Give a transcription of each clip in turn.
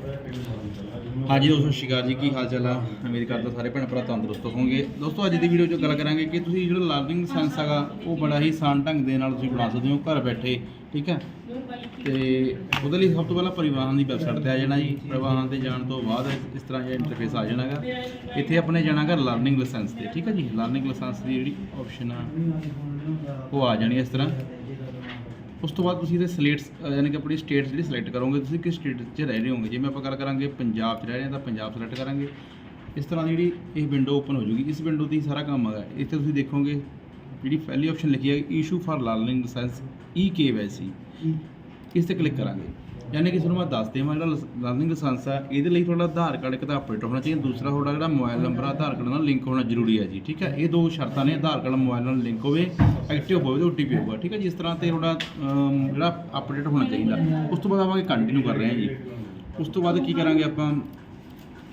ਹਾਂਜੀ ਦੋਸਤੋ, ਸਤਿ ਸ਼੍ਰੀ ਅਕਾਲ ਜੀ। ਕੀ ਹਾਲ ਚਾਲ ਆ? ਉਮੀਦ ਕਰਦਾ ਸਾਰੇ ਭੈਣ ਭਰਾ ਤੰਦਰੁਸਤ ਹੋਵੋਗੇ। ਦੋਸਤੋ, ਅੱਜ ਦੀ ਵੀਡੀਓ 'ਚ ਗੱਲ ਕਰਾਂਗੇ ਕਿ ਤੁਸੀਂ ਜਿਹੜਾ ਲਰਨਿੰਗ ਸੈਂਸ ਹੈਗਾ, ਉਹ ਬੜਾ ਹੀ ਆਸਾਨ ਢੰਗ ਦੇ ਨਾਲ ਤੁਸੀਂ ਬਣਾ ਸਕਦੇ ਹੋ ਘਰ ਬੈਠੇ, ਠੀਕ ਹੈ? ਤੇ ਉਹਦੇ ਲਈ ਸਭ ਤੋਂ ਪਹਿਲਾਂ ਪਰਿਵਾਹਨ ਦੀ ਵੈਬਸਾਈਟ ਤੇ ਆ ਜਾਣਾ ਜੀ। ਪਰਿਵਾਹਨ ਤੇ ਜਾਣ ਤੋਂ ਬਾਅਦ ਇਸ ਤਰ੍ਹਾਂ ਜਿਹਾ ਇੰਟਰਫੇਸ ਆ ਜਾਣਾਗਾ ਇੱਥੇ ਆਪਣੇ ਜਾਣਾਗਾ ਲਰਨਿੰਗ ਲਾਇਸੈਂਸ ਤੇ, ਠੀਕ ਹੈ ਜੀ? ਲਰਨਿੰਗ ਲਾਇਸੈਂਸ ਦੀ ਜਿਹੜੀ ਆਪਸ਼ਨ ਆ, ਉਹ ਆ ਜਾਣੀ ਇਸ ਤਰ੍ਹਾਂ। ਉਸ ਤੋਂ ਬਾਅਦ ਤੁਸੀਂ ਇਹਦੇ ਸਲੇਟਸ ਯਾਨੀ ਕਿ ਆਪਣੀ ਸਟੇਟ ਜਿਹੜੀ ਸਿਲੈਕਟ ਕਰੋਗੇ ਤੁਸੀਂ ਕਿਸ ਸਟੇਟ 'ਚ ਰਹਿ ਰਹੇ ਹੋਗੇ? ਜਿਵੇਂ ਆਪਾਂ ਗੱਲ ਕਰਾਂਗੇ ਪੰਜਾਬ 'ਚ ਰਹਿ ਰਹੇ ਹਾਂ ਤਾਂ ਪੰਜਾਬ ਸਿਲੈਕਟ ਕਰਾਂਗੇ। ਇਸ ਤਰ੍ਹਾਂ ਦੀ ਜਿਹੜੀ ਇਹ ਵਿੰਡੋ ਓਪਨ ਹੋ ਜੂਗੀ। ਇਸ ਵਿੰਡੋ ਤੇ ਹੀ ਸਾਰਾ ਕੰਮ ਹੈਗਾ ਇੱਥੇ ਤੁਸੀਂ ਦੇਖੋਗੇ ਜਿਹੜੀ ਪਹਿਲੀ ਆਪਸ਼ਨ ਲਿਖੀ ਹੈ issue for learning licence e KYC ਇਸ ਤੇ ਕਲਿੱਕ ਕਰਾਂਗੇ। ਯਾਨੀ ਕਿ ਤੁਹਾਨੂੰ ਮੈਂ ਦੱਸ ਦੇਵਾਂ ਜਿਹੜਾ ਲਰਨਿੰਗ ਲਾਇਸੈਂਸ ਆ ਇਹਦੇ ਲਈ ਤੁਹਾਡਾ ਆਧਾਰ ਕਾਰਡ ਇੱਕ ਤਾਂ ਅਪਡੇਟ ਹੋਣਾ ਚਾਹੀਦਾ, ਦੂਸਰਾ ਤੁਹਾਡਾ ਜਿਹੜਾ ਮੋਬਾਈਲ ਨੰਬਰ ਆਧਾਰ ਕਾਰਡ ਨਾਲ ਲਿੰਕ ਹੋਣਾ ਜ਼ਰੂਰੀ ਹੈ ਜੀ, ਠੀਕ ਹੈ? ਇਹ ਦੋ ਸ਼ਰਤਾਂ ਨੇ, ਆਧਾਰ ਕਾਰਡ ਮੋਬਾਈਲ ਨਾਲ ਲਿੰਕ ਹੋਵੇ ਐਕਟਿਵ ਹੋਵੇ ਤੇ ਓਟੀਪੀ ਹੋਊਗਾ, ਠੀਕ ਹੈ? ਜਿਸ ਤਰ੍ਹਾਂ ਤੇ ਤੁਹਾਡਾ ਜਿਹੜਾ ਅਪਡੇਟ ਹੋਣਾ ਚਾਹੀਦਾ, ਉਸ ਤੋਂ ਬਾਅਦ ਆਪਾਂ ਕੰਟੀਨਿਊ ਕਰ ਰਹੇ ਹਾਂ ਜੀ। ਉਸ ਤੋਂ ਬਾਅਦ ਕੀ ਕਰਾਂਗੇ ਆਪਾਂ?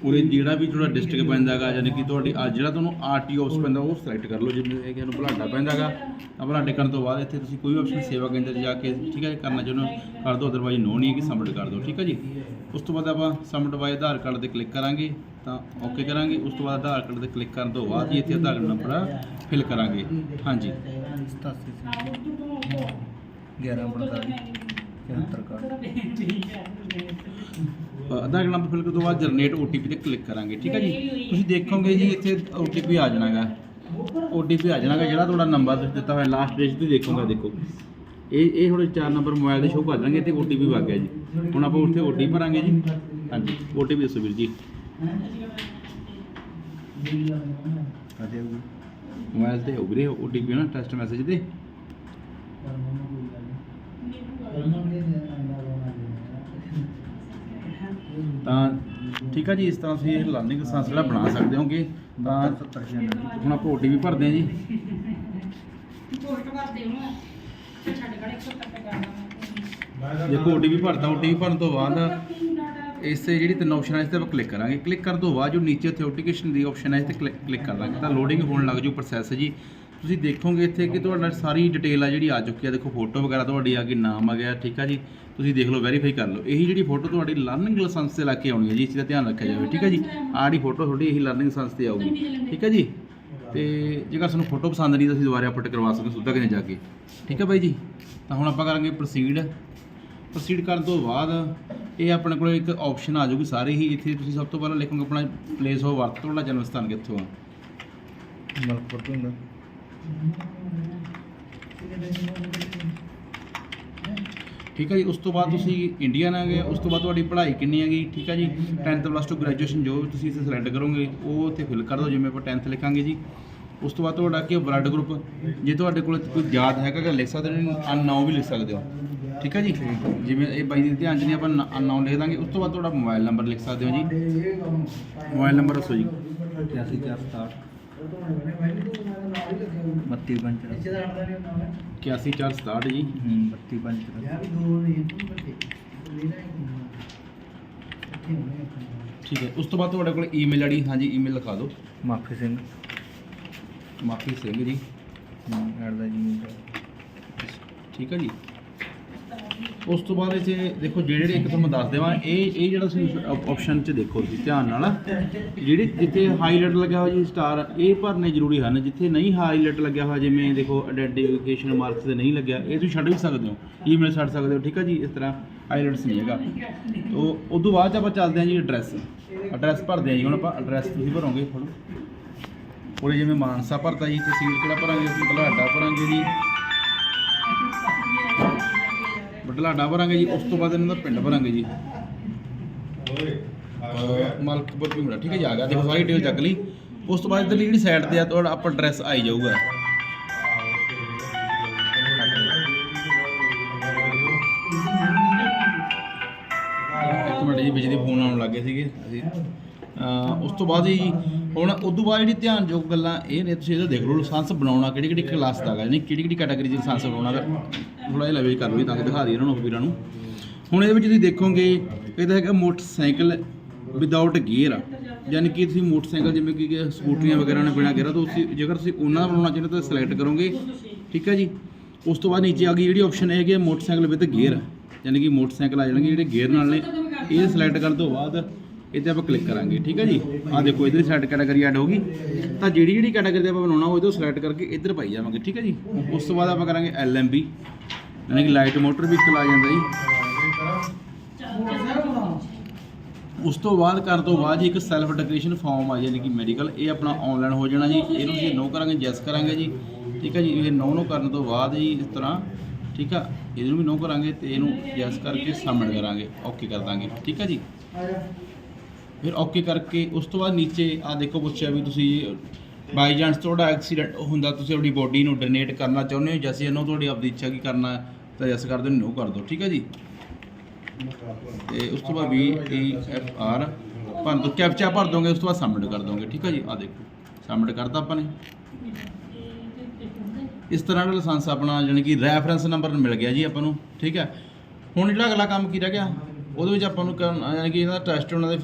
ਉਰੇ ਜਿਹੜਾ ਵੀ ਤੁਹਾਡਾ ਡਿਸਟ੍ਰਿਕਟ ਪੈਂਦਾ ਹੈਗਾ, ਯਾਨੀ ਕਿ ਤੁਹਾਡੀ, ਆ ਜਿਹੜਾ ਤੁਹਾਨੂੰ ਆਰਟੀਓ ਆਫਿਸ ਪੈਂਦਾ, ਉਹ ਸਿਲੈਕਟ ਕਰ ਲਓ, ਜਿਵੇਂ ਇਹ ਕਿ ਨੂੰ ਬੁਲਾਡਾ ਪੈਂਦਾ ਹੈਗਾ। ਤਾਂ ਬੁਲਾਡੇ ਕਰਨ ਤੋਂ ਬਾਅਦ ਇੱਥੇ ਤੁਸੀਂ ਕੋਈ ਵੀ ਆਪਸ਼ਨ ਸੇਵਾ ਕੇਂਦਰ 'ਚ ਜਾ ਕੇ, ਠੀਕ ਹੈ, ਕਰਨਾ ਚਾਹੁੰਦੇ ਹੋ, ਕਰ ਦਿਓ ਅਦਰਵਾਈਜ਼ ਨੋ ਨਹੀਂ ਹੈ ਕਿ ਸਬਮਿਟ ਕਰ ਦਿਓ, ਠੀਕ ਹੈ ਜੀ। ਉਸ ਤੋਂ ਬਾਅਦ ਆਪਾਂ ਸਬਮਿਟ ਬਾਈ ਆਧਾਰ ਕਾਰਡ ਤੇ ਕਲਿੱਕ ਕਰਾਂਗੇ, ਤਾਂ ਓਕੇ ਕਰਾਂਗੇ। ਉਸ ਤੋਂ ਬਾਅਦ ਆਧਾਰ ਕਾਰਡ ਤੇ ਕਲਿੱਕ ਕਰਨ ਤੋਂ ਬਾਅਦ ਜੀ ਇੱਥੇ ਆਧਾਰ ਨੰਬਰ ਫਿਲ ਕਰਾਂਗੇ। ਹਾਂਜੀ। 11 45 74 card Aadhaar card number fill ਕਰਨ ਤੋਂ ਬਾਅਦ ਜਨਰੇਟ OTP ਤੇ ਕਲਿੱਕ ਕਰਾਂਗੇ ਠੀਕ ਹੈ ਜੀ? ਤੁਸੀਂ ਦੇਖੋਗੇ ਜੀ ਇੱਥੇ OTP ਆ ਜਾਣਾਗਾ। OTP ਆ ਜਾਣਾਗਾ ਜਿਹੜਾ ਤੁਹਾਡਾ ਨੰਬਰ ਤੁਸੀਂ ਦਿੱਤਾ ਹੋਇਆ ਲਾਸਟ ਪੇਜ ਤੇ ਦੇਖੋਗੇ ਦੇਖੋ। ਇਹ ਇਹ ਥੋੜੇ ਚਾਰ ਨੰਬਰ ਮੋਬਾਈਲ ਦੇ ਸ਼ੋਅ ਕਰ ਜਾਣਗੇ ਤੇ OTP ਵਗ ਗਿਆ ਜੀ। ਹੁਣ ਆਪਾਂ ਉੱਥੇ OTP ਭਰਾਂਗੇ ਜੀ। ਹਾਂਜੀ OTP ਦੱਸੋ ਵੀਰ ਜੀ। ਮੋਬਾਈਲ ਤੇ ਹੋ ਵੀਰੇ OTP ਨਾ ਟੈਸਟ ਮੈਸੇਜ ਤੇ। ਤਾਂ ਠੀਕ ਆ ਜੀ, ਇਸ ਤਰ੍ਹਾਂ ਤੁਸੀਂ ਇਹ ਲਰਨਿੰਗ ਲਾਇਸੈਂਸ ਜਿਹੜਾ ਬਣਾ ਸਕਦੇ ਹੋਗੇ, ਤਾਂ ਹੁਣ ਆਪਾਂ OTP ਭਰਦੇ ਹਾਂ ਜੀ। ਦੇਖੋ OTP ਭਰਤਾ OTP ਭਰਨ ਤੋਂ ਬਾਅਦ, ਇਸੇ ਜਿਹੜੀ ਤਿੰਨ ਆਪਸ਼ਨ ਹੈ ਇਸ ਤੇ ਆਪਾਂ ਕਲਿੱਕ ਕਰਾਂਗੇ। ਕਲਿੱਕ ਕਰਨ ਤੋਂ ਬਾਅਦ ਜੋ ਨੀਚੇ ਅਥੈਂਟੀਕੇਸ਼ਨ ਦੀ ਆਪਸ਼ਨ ਹੈ ਇਸ ਤੇ ਕਲਿੱਕ ਕਰ ਦਾਂਗੇ। ਤਾਂ ਲੋਡਿੰਗ ਹੋਣ ਲੱਗ ਜੂ ਪ੍ਰੋਸੈਸ ਜੀ। ਤੁਸੀਂ ਦੇਖੋਗੇ ਇੱਥੇ ਕਿ ਤੁਹਾਡਾ ਸਾਰੀ ਡਿਟੇਲ ਆ ਜਿਹੜੀ ਆ ਚੁੱਕੀ ਆ। ਦੇਖੋ ਫੋਟੋ ਵਗੈਰਾ ਤੁਹਾਡੀ ਆ ਗਈ ਨਾਮ ਆ ਗਿਆ, ਠੀਕ ਆ ਜੀ? ਤੁਸੀਂ ਦੇਖ ਲਓ ਵੈਰੀਫਾਈ ਕਰ ਲਓ। ਇਹੀ ਜਿਹੜੀ ਫੋਟੋ ਤੁਹਾਡੀ ਲਰਨਿੰਗ ਲਾਇਸੈਂਸ ਤੇ ਲਾ ਕੇ ਆਉਣੀ ਹੈ ਜੀ, ਇਸ ਦਾ ਧਿਆਨ ਰੱਖਿਆ ਜਾਵੇ, ਠੀਕ ਆ ਜੀ? ਆੜੀ ਫੋਟੋ ਤੁਹਾਡੀ ਇਹੀ ਲਰਨਿੰਗ ਲਾਇਸੈਂਸ ਤੇ ਆਊਗੀ, ਠੀਕ ਆ ਜੀ? ਤੇ ਜੇਕਰ ਤੁਹਾਨੂੰ ਫੋਟੋ ਪਸੰਦ ਨਹੀਂ, ਤਾਂ ਤੁਸੀਂ ਦੁਬਾਰਾ ਅਪਡੇਟ ਕਰਵਾ ਸਕਦੇ ਹੋ ਸੁੱਧਾ ਕਿਨੇ ਜਾ ਕੇ, ਠੀਕ ਆ ਬਾਈ ਜੀ? ਤਾਂ ਹੁਣ ਆਪਾਂ ਕਰਾਂਗੇ ਪ੍ਰੋਸੀਡ ਪ੍ਰੋਸੀਡ ਕਰਨ ਤੋਂ ਬਾਅਦ ਇਹ ਆਪਣੇ ਕੋਲ ਇੱਕ ਆਪਸ਼ਨ ਆ ਜਾਊਗੀ ਸਾਰੇ ਹੀ। ਇੱਥੇ ਤੁਸੀਂ ਸਭ ਤੋਂ ਪਹਿਲਾਂ ਲਿਖੋਗੇ ਆਪਣਾ ਪਲੇਸ ਆਫ ਬਰਥ ਤੁਹਾਡਾ ਜਨਮ ਸਥਾਨ ਕਿੱਥੋਂ ਆ? ਮਲਕਪੁਰ ਤੋਂ ਠੀਕ ਹੈ ਜੀ, ਉਸ ਤੋਂ ਬਾਅਦ ਤੁਸੀਂ ਇੰਡੀਆ ਨਾਲ ਗਏ, ਉਸ ਤੋਂ ਬਾਅਦ ਤੁਹਾਡੀ ਪੜ੍ਹਾਈ ਕਿੰਨੀ ਹੈਗੀ? ਠੀਕ ਹੈ ਜੀ 10th ਪਲੱਸ 2 ਗ੍ਰੈਜੂਏਸ਼ਨ ਜੋ ਵੀ ਤੁਸੀਂ ਇੱਥੇ ਸਿਲੈਕਟ ਕਰੋਗੇ, ਉਹ ਉੱਥੇ ਫਿਲ ਕਰ ਦਿਓ, ਜਿਵੇਂ ਆਪਾਂ 10th ਲਿਖਾਂਗੇ ਜੀ। ਉਸ ਤੋਂ ਬਾਅਦ ਤੁਹਾਡਾ ਕੀ ਬਲੱਡ ਗਰੁੱਪ ਜੇ ਤੁਹਾਡੇ ਕੋਲ ਕੋਈ ਯਾਦ ਹੈਗਾ ਕਿ ਲਿਖ ਸਕਦੇ ਹੋ ਅਨਨਾਉ ਵੀ ਲਿਖ ਸਕਦੇ ਹੋ। ਠੀਕ ਹੈ ਜੀ, ਜਿਵੇਂ ਇਹ ਬਾਈ ਦੇ ਧਿਆਨ ਚ ਨਹੀਂ, ਆਪਾਂ ਅਨਨਾਉ ਲਿਖ ਦਾਂਗੇ। ਉਸ ਤੋਂ ਬਾਅਦ ਤੁਹਾਡਾ ਮੋਬਾਈਲ ਨੰਬਰ ਲਿਖ ਸਕਦੇ ਹੋ ਜੀ। ਮੋਬਾਈਲ ਨੰਬਰ ਦੱਸੋ ਜੀ। 84 467 32 ਪੰਜ 81467 ਜੀ। ਹੂੰ 32 ਪੰਜ ਠੀਕ ਹੈ ਉਸ ਤੋਂ ਬਾਅਦ ਤੁਹਾਡੇ ਕੋਲ ਈਮੇਲ ਆਈਡੀ ਹਾਂਜੀ ਈਮੇਲ ਲਿਖਾ ਦਿਓ। ਮਾਫੀ ਸਿੰਘ। ਮਾਫੀ ਸਿੰਘ ਜੀ। ਐਡ ਦਾ ਜੀ। ਠੀਕ ਹੈ ਜੀ। ਉਸ ਤੋਂ ਬਾਅਦ ਇੱਥੇ ਦੇਖੋ ਜਿਹੜੇ ਇੱਕ ਤੁਹਾਨੂੰ ਦੱਸ ਦੇਵਾਂ, ਇਹ ਇਹ ਜਿਹੜਾ ਤੁਸੀਂ ਆਪਸ਼ਨ 'ਚ ਦੇਖੋ ਤੁਸੀਂ ਧਿਆਨ ਨਾਲ। ਜਿਹੜੇ ਜਿੱਥੇ ਹਾਈਲਾਈਟ ਲੱਗਿਆ ਹੋਇਆ ਜੀ ਸਟਾਰ ਇਹ ਭਰਨੇ ਜ਼ਰੂਰੀ ਹਨ। ਜਿੱਥੇ ਨਹੀਂ ਹਾਈਲਾਈਟ ਲੱਗਿਆ ਹੋਇਆ, ਜਿਵੇਂ ਦੇਖੋ ਆਇਡੈਂਟੀਫਿਕੇਸ਼ਨ ਮਾਰਕਸ ਤੇ ਨਹੀਂ ਲੱਗਿਆ, ਇਹ ਤੁਸੀਂ ਛੱਡ ਵੀ ਸਕਦੇ ਹੋ। ਈਮੇਲ ਛੱਡ ਸਕਦੇ ਹੋ, ਠੀਕ ਹੈ ਜੀ, ਇਸ ਤਰ੍ਹਾਂ ਹਾਈਲਾਈਟਸ ਨਹੀਂ ਹੈਗਾ। ਤੋ ਉਸ ਤੋਂ ਬਾਅਦ 'ਚ ਆਪਾਂ ਚੱਲਦੇ ਹਾਂ ਜੀ ਐਡਰੈਸ ਐਡਰੈਸ ਭਰਦੇ ਹਾਂ ਜੀ, ਹੁਣ ਆਪਾਂ ਐਡਰੈਸ ਤੁਸੀਂ ਭਰੋਗੇ ਹੁਣ ਉਹਦੇ ਜਿਵੇਂ ਮਾਨਸਾ ਭਰਤਾ ਜੀ, ਤਹਿਸੀਲ ਕਿਹੜਾ ਭਰਾਂਗੇ ਅਸੀਂ? ਬਲਾਡਾ ਭਰਾਂਗੇ ਜੀ। ਬਟਲਾਡਾ ਭਰਾਂਗੇ ਜੀ ਉਸ ਤੋਂ ਬਾਅਦ ਇਹਨਾਂ ਦਾ ਪਿੰਡ ਭਰਾਂਗੇ ਜੀ। ਅਹ ਮਲਕਪੁਰ ਭੀਮੜਾ ਠੀਕ ਹੈ ਜੀ ਆ ਗਿਆ। ਦੇਖੋ ਸਾਰੀ ਡਿਟੇਲ ਚੱਕ ਲਈ। ਉਸ ਤੋਂ ਬਾਅਦ ਇੱਧਰਲੀ ਜਿਹੜੀ ਸਾਈਡ ਤੇ ਆ ਤੁਹਾਡਾ ਆਪਾਂ ਐਡਰੈਸ ਆਈ ਜਾਊਗਾ। ਇੱਕ ਮਿੰਟ ਜੀ ਬਿਜਲੀ ਫੋਨ ਆਉਣ ਲੱਗੇ ਸੀਗੇ। ਅਸੀਂ ਅਹ ਉਸ ਤੋਂ ਬਾਅਦ ਜੀ ਹੁਣ ਉਸ ਤੋਂ ਬਾਅਦ ਜਿਹੜੀ ਧਿਆਨਯੋਗ ਗੱਲਾਂ ਇਹ ਨੇ, ਤੁਸੀਂ ਇਹਦਾ ਦੇਖ ਲਓ, ਲਾਇਸੈਂਸ ਬਣਾਉਣਾ ਕਿਹੜੀ ਕਿਹੜੀ ਕਲਾਸ ਦਾ ਹੈਗਾ ਯਾਨੀ ਕਿਹੜੀ ਕਿਹੜੀ ਕੈਟਾਗਰੀ 'ਚ ਲਾਇਸੈਂਸ ਬਣਾਉਣਾ ਥੋੜਾ ਜਿਹਾ ਲੈਵਲ ਕਰ ਲਓ ਜੀ ਤਾਂ ਕਿ ਦਿਖਾ ਦਈਏ ਇਹਨਾਂ ਨੂੰ ਵੀਰਾਂ ਨੂੰ। ਹੁਣ ਇਹਦੇ ਵਿੱਚ ਤੁਸੀਂ ਦੇਖੋਗੇ ਇਹਦਾ ਹੈਗਾ ਮੋਟਰਸਾਈਕਲ ਵਿਦਆਊਟ ਗੀਅਰ ਯਾਨੀ ਕਿ ਤੁਸੀਂ ਮੋਟਰਸਾਈਕਲ ਜਿਵੇਂ ਕਿ ਕਿ ਸਕੂਟਰੀਆਂ ਵਗੈਰਾ ਨੇ ਬਿਨਾ ਗੇਅਰਾਂ ਤੋਂ ਤੁਸੀਂ ਜੇਕਰ ਤੁਸੀਂ ਉਹਨਾਂ ਦਾ ਬਣਾਉਣਾ ਚਾਹੁੰਦੇ ਹੋ ਤਾਂ ਸਿਲੈਕਟ ਕਰੋਗੇ, ਠੀਕ ਹੈ ਜੀ? ਉਸ ਤੋਂ ਬਾਅਦ ਨੀਚੇ ਆ ਗਈ ਜਿਹੜੀ ਆਪਸ਼ਨ ਹੈਗੀ ਹੈ ਮੋਟਰਸਾਈਕਲ ਵਿਦ ਗੇਅਰ ਯਾਨੀ ਕਿ ਮੋਟਰਸਾਈਕਲ ਆ ਜਾਣਗੇ ਜਿਹੜੇ ਗੇਅਰ ਨਾਲ ਨੇ, ਇਹ ਸਿਲੈਕਟ ਕਰਨ ਤੋਂ ਬਾਅਦ ਇਹ ਇੱਥੇ ਆਪਾਂ ਕਲਿੱਕ ਕਰਾਂਗੇ, ਠੀਕ ਹੈ ਜੀ? ਆ ਦੇਖੋ, ਇਧਰ ਸਾਈਡ ਕੈਟਾਗਰੀ ਐਡ ਹੋ ਗਈ। ਤਾਂ ਜਿਹੜੀ ਜਿਹੜੀ ਕੈਟਾਗਰੀ ਦੇ ਆਪਾਂ ਬਣਾਉਣਾ ਉਹ ਸਿਲੈਕਟ ਕਰਕੇ ਇੱਧਰ ਪਾਈ ਜਾਵਾਂਗੇ, ਠੀਕ ਹੈ ਜੀ? ਉਸ ਤੋਂ ਬਾਅਦ ਆਪਾਂ ਕਰਾਂਗੇ ਐਲਐਮਬੀ ਯਾਨੀ ਕਿ ਲਾਈਟ ਮੋਟਰ ਵਹੀਕਲ ਆ ਜਾਂਦਾ ਜੀ। ਉਸ ਤੋਂ ਬਾਅਦ ਕਰਨ ਤੋਂ ਬਾਅਦ ਜੀ ਇੱਕ ਸੈਲਫ ਡਿਕਲੇਰੇਸ਼ਨ ਫਾਰਮ ਆ, ਯਾਨੀ ਕਿ ਮੈਡੀਕਲ ਇਹ ਆਪਣਾ ਆਨਲਾਈਨ ਹੋ ਜਾਣਾ ਜੀ। ਇਹਨੂੰ ਅਸੀਂ ਨੋ ਕਰਾਂਗੇ ਯੈਸ ਕਰਾਂਗੇ ਜੀ। ਠੀਕ ਹੈ ਜੀ, ਇਹ ਨੋ ਨੋ ਕਰਨ ਤੋਂ ਬਾਅਦ ਜੀ ਇਸ ਤਰ੍ਹਾਂ, ਠੀਕ ਆ? ਇਹਨੂੰ ਵੀ ਨੋ ਕਰਾਂਗੇ ਤੇ ਇਹਨੂੰ ਯੈਸ ਕਰਕੇ ਸਬਮਿਟ ਕਰਾਂਗੇ। ਓਕੇ ਕਰ ਦਾਂਗੇ, ਠੀਕ ਹੈ ਜੀ? ਫਿਰ ਓਕੇ ਕਰਕੇ ਉਸ ਤੋਂ ਬਾਅਦ ਨੀਚੇ ਆ ਦੇਖੋ ਪੁੱਛਿਆ ਵੀ ਤੁਸੀਂ ਬਾਈ ਚਾਂਸ ਤੁਹਾਡਾ ਐਕਸੀਡੈਂਟ ਹੁੰਦਾ, ਤੁਸੀਂ ਆਪਣੀ ਬੋਡੀ ਨੂੰ ਡੋਨੇਟ ਕਰਨਾ ਚਾਹੁੰਦੇ ਹੋ ਜੈਸੇ ਇਹਨੂੰ ਤੁਹਾਡੀ ਆਪਦੀ ਇੱਛਾ ਕੀ ਕਰਨਾ ਹੈ, ਤਾਂ ਯੈਸ ਕਰ ਦਿਓ ਨੋ ਕਰ ਦਿਓ, ਠੀਕ ਹੈ ਜੀ? ਤੇ ਉਸ ਤੋਂ ਬਾਅਦ ਵੀ ਈ ਐਫ ਆਰ ਭਰ ਦੋ, ਕੈਪਚਾ ਭਰ ਦੋਗੇ, ਉਸ ਤੋਂ ਬਾਅਦ ਸਬਮਿਟ ਕਰ ਦੋਗੇ, ਠੀਕ ਹੈ ਜੀ? ਆ ਦੇਖੋ ਸਬਮਿਟ ਕਰਤਾ ਆਪਾਂ ਨੇ। ਇਸ ਤਰ੍ਹਾਂ ਦਾ ਲਾਇਸੈਂਸ ਆਪਣਾ, ਜਾਣੀ ਕਿ ਰੈਫਰੈਂਸ ਨੰਬਰ ਮਿਲ ਗਿਆ ਜੀ ਆਪਾਂ ਨੂੰ, ਠੀਕ ਹੈ? ਹੁਣ ਜਿਹੜਾ ਅਗਲਾ ਕੰਮ ਕੀ ਰਹਿ ਗਿਆ? ਉਹਦੇ ਵਿੱਚ ਆਪਾਂ ਨੂੰ ਕਰਨ- ਯਾਨੀ ਕਿ ਦਾ ਟੈਸਟ ਉਹਨਾਂ ਦੇ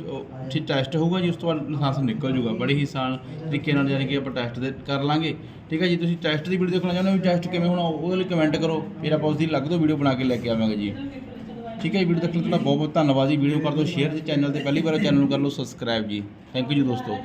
ਠੀਕ ਟੈਸਟ ਹੋਊਗਾ ਜੀ, ਉਸ ਤੋਂ ਬਾਅਦ ਲਾਇਸੈਂਸ ਨਿਕਲ ਜੂਗਾ ਬੜੀ ਹੀ ਆਸਾਨ ਤਰੀਕੇ ਨਾਲ ਯਾਨੀ ਕਿ ਆਪਾਂ ਟੈਸਟ ਦੇ ਕਰ ਲਾਂਗੇ। ਠੀਕ ਹੈ ਜੀ, ਤੁਸੀਂ ਟੈਸਟ ਦੀ ਵੀਡੀਓ ਦੇਖਣਾ ਚਾਹੁੰਦੇ ਹੋ ਵੀ ਟੈਸਟ ਕਿਵੇਂ ਹੋਣਾ, ਉਹਦੇ ਲਈ ਕਮੈਂਟ ਕਰੋ, ਫਿਰ ਆਪਾਂ ਉਸ ਦੀ ਅਲੱਗ ਤੋਂ ਵੀਡੀਓ ਬਣਾ ਕੇ ਲੈ ਕੇ ਆਵਾਂਗੇ ਜੀ। ਠੀਕ ਹੈ ਜੀ ਵੀਡੀਓ ਦੇਖਣ ਲਈ ਤੁਹਾਡਾ ਬਹੁਤ ਬਹੁਤ ਧੰਨਵਾਦ ਜੀ ਵੀਡੀਓ ਕਰ ਦਿਓ ਸ਼ੇਅਰ ਜੀ ਚੈਨਲ ਤੇ ਪਹਿਲੀ ਵਾਰ ਚੈਨਲ ਨੂੰ ਕਰ ਲਓ ਸਬਸਕ੍ਰਾਈਬ ਜੀ। ਥੈਂਕ ਯੂ ਜੀ ਦੋਸਤੋ।